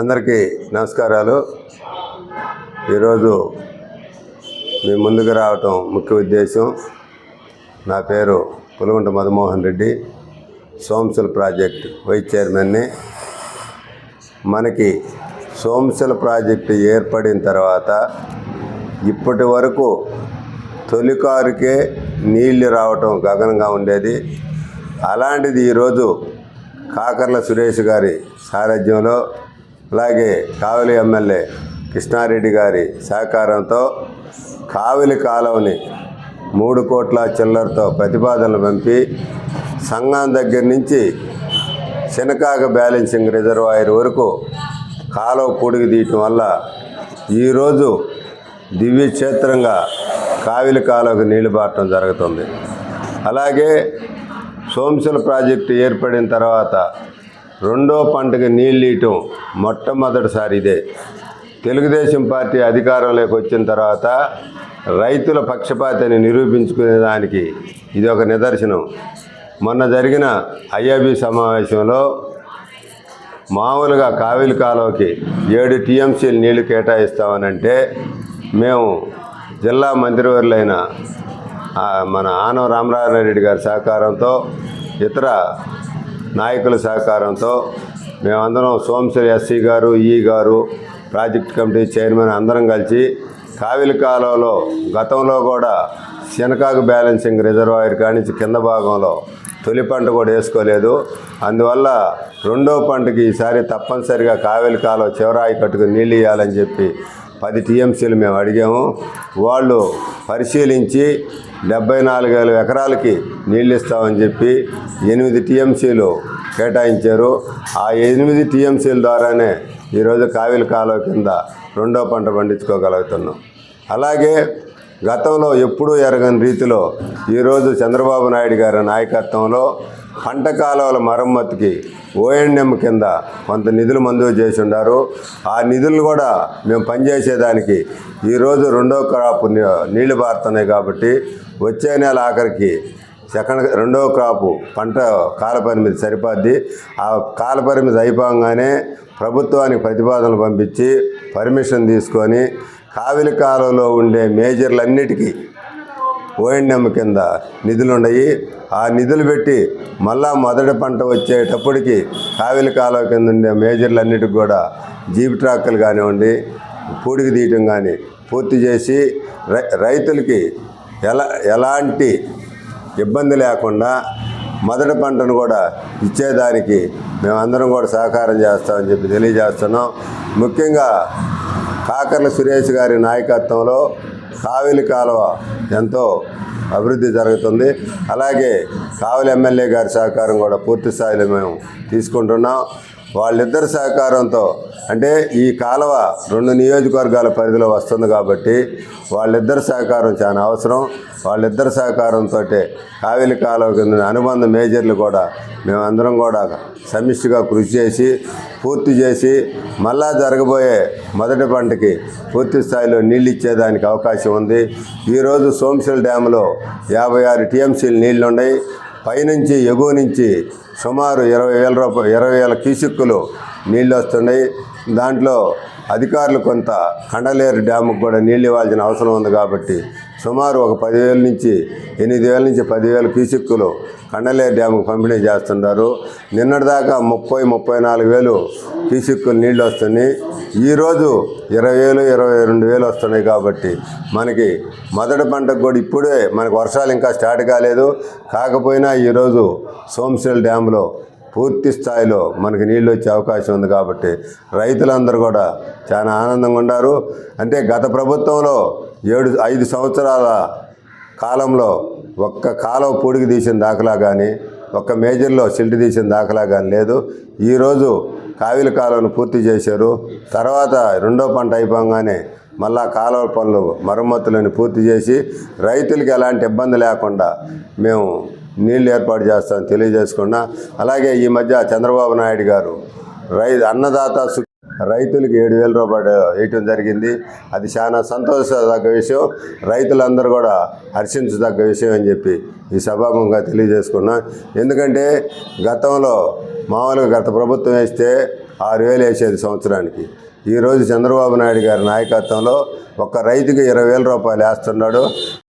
అందరికీ నమస్కారాలు. ఈరోజు మీ ముందుకు రావటం ముఖ్య ఉద్దేశం. నా పేరు పులగుంట మధుమోహన్ రెడ్డి సోంశల ప్రాజెక్ట్ వైస్ చైర్మన్ని. మనకి సోంశల ప్రాజెక్టు ఏర్పడిన తర్వాత ఇప్పటి వరకు తొలికారుకే నీళ్ళు రావటం గగనంగా ఉండేది. అలాంటిది ఈరోజు కాకర్ల సురేష్ గారి సారథ్యంలో అలాగే కావలి ఎమ్మెల్యే కృష్ణారెడ్డి గారి సహకారంతో కావలి కాలువని మూడు కోట్ల చిల్లరతో ప్రతిపాదనలు పంపి సంఘం దగ్గర నుంచి శనకాక బ్యాలెన్సింగ్ రిజర్వాయర్ వరకు కాలువ పొడిగి తీయటం వల్ల ఈరోజు దివ్య క్షేత్రంగా కావిలి కాలువకు నీళ్ళు పారటం జరుగుతుంది. అలాగే సోంశల ప్రాజెక్టు ఏర్పడిన తర్వాత రెండో పంటకి నీళ్ళు ఇవ్వటం మొట్టమొదటిసారి ఇదే. తెలుగుదేశం పార్టీ అధికారంలోకి వచ్చిన తర్వాత రైతుల పక్షపాతిని నిరూపించుకునే దానికి ఇది ఒక నిదర్శనం. మొన్న జరిగిన ఐఆబీ సమావేశంలో మామూలుగా కావిలి కాలువకి ఏడు టీఎంసీలు నీళ్ళు కేటాయిస్తామనంటే మేము జిల్లా మంత్రివర్యులైన మన ఆనవ రామరాజారెడ్డి గారి సహకారంతో ఇతర నాయకుల సహకారంతో మేమందరం సోమశ్వరి ఎస్సీ గారు ఈ గారు ప్రాజెక్ట్ కమిటీ చైర్మన్ అందరం కలిసి కావిలి కాలువలో గతంలో కూడా శనకాకు బ్యాలెన్సింగ్ రిజర్వాయర్ కానించి కింద భాగంలో తొలి పంట కూడా వేసుకోలేదు. అందువల్ల రెండో పంటకి ఈసారి తప్పనిసరిగా కావేలి కాలువ చివరాయి కట్టుకు నీళ్ళు ఇవ్వాలని చెప్పి పది టీఎంసీలు మేము అడిగాము. వాళ్ళు పరిశీలించి డెబ్బై నాలుగు వేల ఎకరాలకి నీళ్ళు ఇస్తామని చెప్పి ఎనిమిది టీఎంసీలు కేటాయించారు. ఆ ఎనిమిది టీఎంసీల ద్వారానే ఈరోజు కావిలి కాలువ కింద రెండో పంట పండించుకోగలుగుతున్నాం. అలాగే గతంలో ఎప్పుడూ ఎరగని రీతిలో ఈరోజు చంద్రబాబు నాయుడు గారి నాయకత్వంలో పంట కాలువల మరమ్మతుకి ఓఎన్ఎం కింద కొంత నిధులు మంజూరు చేసి ఉండారు ఆ నిధులు కూడా మేము పనిచేసేదానికి ఈరోజు రెండో క్రాప్ నీళ్ళు పారుతున్నాయి కాబట్టి వచ్చే నెల ఆఖరికి సెకండ్ రెండో క్రాపు పంట కాల పరిమితి సరిపోద్ది. ఆ కాల పరిమితి అయిపోగానే ప్రభుత్వానికి ప్రతిపాదనలు పంపించి పర్మిషన్ తీసుకొని కావిలి కాలంలో ఉండే మేజర్లన్నిటికీ ఓఎన్ఎం కింద నిధులు ఉన్నాయి ఆ నిధులు పెట్టి మళ్ళా మొదటి పంట వచ్చేటప్పటికి కావిలి కాలువ కింద ఉండే మేజర్లన్నిటికి కూడా జీప్ ట్రాక్లు కానివ్వండి పూడికి తీయటం కానీ పూర్తి చేసి రై రైతులకి ఎలా ఎలాంటి ఇబ్బంది లేకుండా మొదటి పంటను కూడా ఇచ్చేదానికి మేమందరం కూడా సహకారం చేస్తామని చెప్పి తెలియజేస్తున్నాం. ముఖ్యంగా కాకర్ల సురేష్ గారి నాయకత్వంలో కావేలి కాలువ ఎంతో అభివృద్ధి జరుగుతుంది. అలాగే కావలి ఎమ్మెల్యే గారి సహకారం కూడా పూర్తి స్థాయిలో మేము తీసుకుంటున్నాం. వాళ్ళిద్దరి సహకారంతో అంటే ఈ కాలువ రెండు నియోజకవర్గాల పరిధిలో వస్తుంది కాబట్టి వాళ్ళిద్దరి సహకారం చాలా అవసరం. వాళ్ళిద్దరి సహకారంతో కావేలి కాలువ కింద అనుబంధ మేజర్లు కూడా మేమందరం కూడా సమిష్టిగా కృషి చేసి పూర్తి చేసి మళ్ళా జరగబోయే మొదటి పంటకి పూర్తి స్థాయిలో నీళ్ళు ఇచ్చేదానికి అవకాశం ఉంది. ఈరోజు సోమశిల డ్యాములో యాభై ఆరు టీఎంసీలు నీళ్ళు ఉన్నాయి పైనుంచి ఎగువ నుంచి సుమారు ఇరవై వేల రూపాయ ఇరవై వేల క్యూసిక్కులు నీళ్ళు వస్తున్నాయి దాంట్లో అధికారులు కొంత కండలేరు డ్యాముకు కూడా నీళ్ళు ఇవ్వాల్సిన అవసరం ఉంది కాబట్టి సుమారు ఒక పదివేల నుంచి ఎనిమిది వేల నుంచి పదివేల క్యూసిక్కులు కండలేరు డ్యాముకు పంపిణీ చేస్తున్నారు. నిన్నటిదాకా ముప్పై ముప్పై నాలుగు వేలు క్యూసిక్కులు నీళ్ళు వస్తున్నాయి. ఈరోజు ఇరవై వేలు ఇరవై రెండు వేలు వస్తున్నాయి కాబట్టి మనకి మొదటి పంటకు కూడా ఇప్పుడే మనకు వర్షాలు ఇంకా స్టార్ట్ కాలేదు. కాకపోయినా ఈరోజు సోమశిల డ్యాంలో పూర్తి స్థాయిలో మనకి నీళ్ళు వచ్చే అవకాశం ఉంది కాబట్టి రైతులందరూ కూడా చాలా ఆనందంగా ఉన్నారు. అంటే గత ప్రభుత్వంలో ఏడు ఐదు సంవత్సరాల కాలంలో ఒక్క కాలువ పూడికి తీసిన దాఖలా కానీ ఒక్క మేజర్లో సిల్ట్ తీసిన దాఖలా కానీ లేదు. ఈరోజు కావిలి కాలువను పూర్తి చేశారు. తర్వాత రెండో పంట అయిపోగానే మళ్ళా కాలువ పనులు మరమ్మతులను పూర్తి చేసి రైతులకి ఎలాంటి ఇబ్బంది లేకుండా మేము నీళ్ళు ఏర్పాటు చేస్తామని తెలియజేసుకున్నా. అలాగే ఈ మధ్య చంద్రబాబు నాయుడు గారు రై అన్నదాత రైతులకు ఏడు వేల రూపాయలు వేయటం జరిగింది. అది చాలా సంతోషదగ్గ విషయం. రైతులందరూ కూడా హర్షించదగ్గ విషయం అని చెప్పి ఈ సభాముఖంగా తెలియజేసుకున్నా. ఎందుకంటే గతంలో మామూలుగా గత ప్రభుత్వం వేస్తే ఆరు వేలు వేసేది సంవత్సరానికి. ఈరోజు చంద్రబాబు నాయుడు గారి నాయకత్వంలో ఒక రైతుకి ఇరవై వేల రూపాయలు వేస్తున్నాడు.